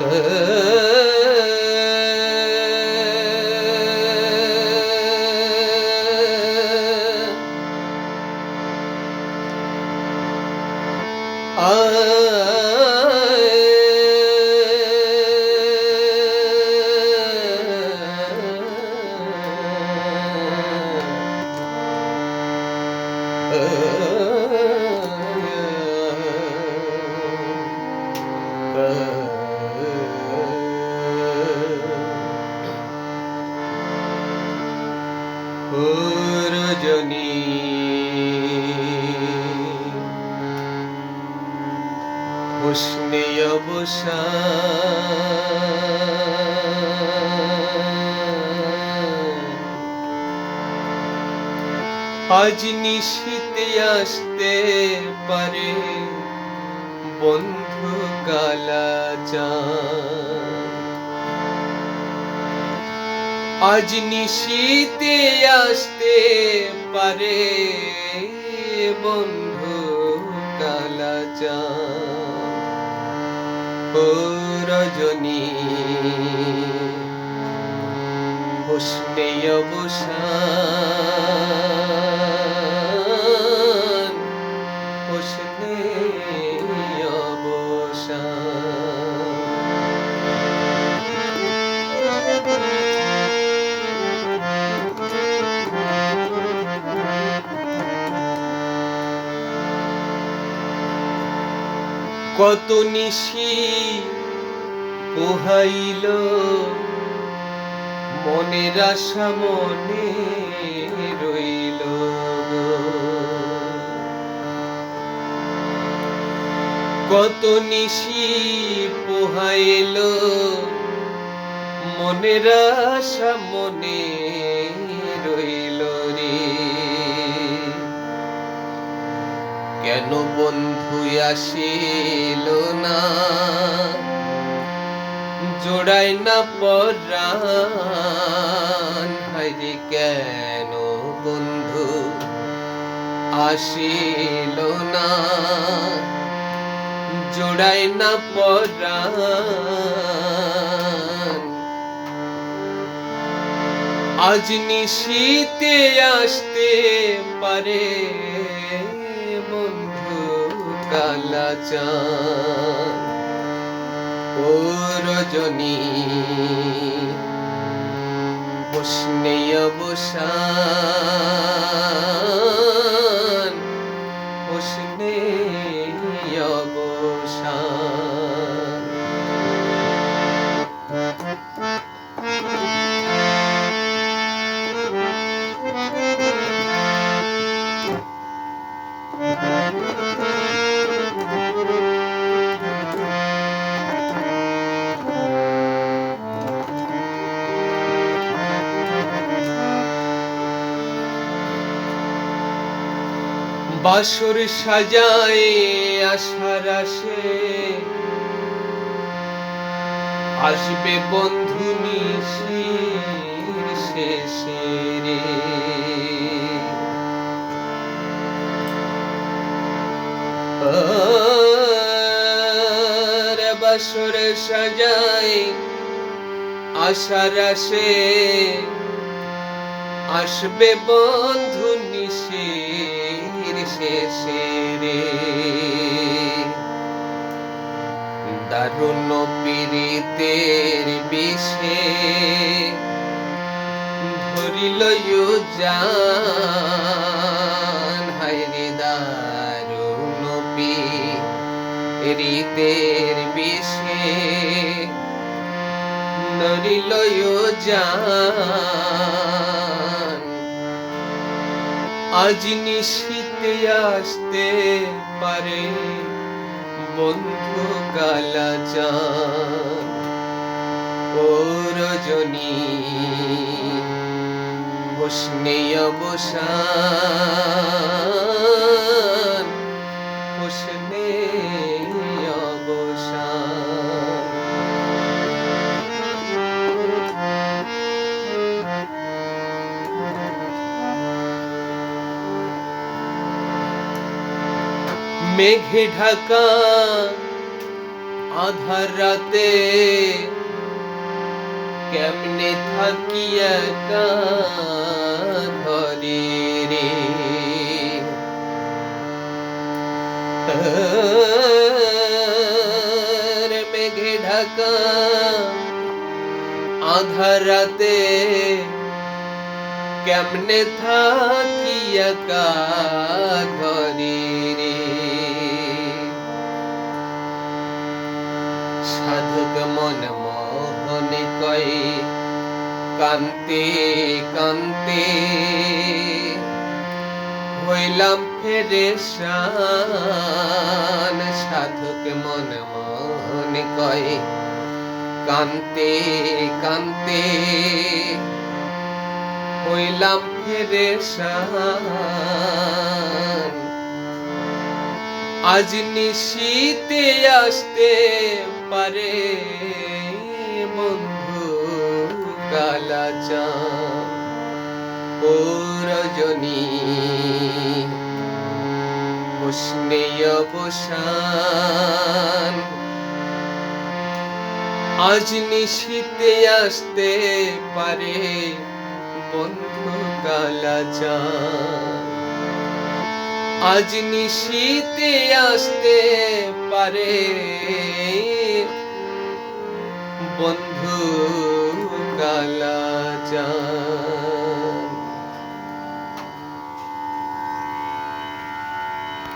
ও রজনী হুসনে আজ নিশীতে আসতে পারে বন্ধু কালা আজ নিশীতে আসতে পারে বন্ধু কালা ও রজনী হুসনে অবসান কত নিশি পোহাইল মনের আশা মনে রইল। কত নিশি পোহাইল মনের আশা মনে কেন বন্ধু আসিল না? জোড়াই না পরাণ কেন বন্ধু আসিল না? জোড়াই না পরাণ, আজ নিশীতে আসতে পারে কালা ও রজনী হুসনে অবসান। বাসর সাজায় আশার আসে আসবে বন্ধু নিশির শেষে বাসর সাজায় আশার আসে আসবে বন্ধু নিশির শেষে রে দারুণ পীড়িতের বিষে ধরিল জান হাইরে দারুণ পীড়িতের বিষে ধরিল জান আজ নিশীতে আসতে পারে বন্ধু কালা চান ও রজনী হুসনে অবসান হুসনে মেঘে ঢাকা আধার রাতে কেমনে থাকি একা ঘরে রে আর মেঘে ঢাকা আধার রাতে কেমনে থাকি একা ঘরে সাধক মন মোহনে কয়ে কান্তে কান্তে। হইলাম ফেরেশান, সাধক মন মনে কয়ে কান্তে কান্তে। হইলাম ফেরেশান। আজ নিশীতে আসতে পারে বন্ধু কালাচা ও রজনী আজ নিশীতে আসতে পারে বন্ধু কালাচা। আজ নিশীতে আসতে পারে। বন্ধু কালা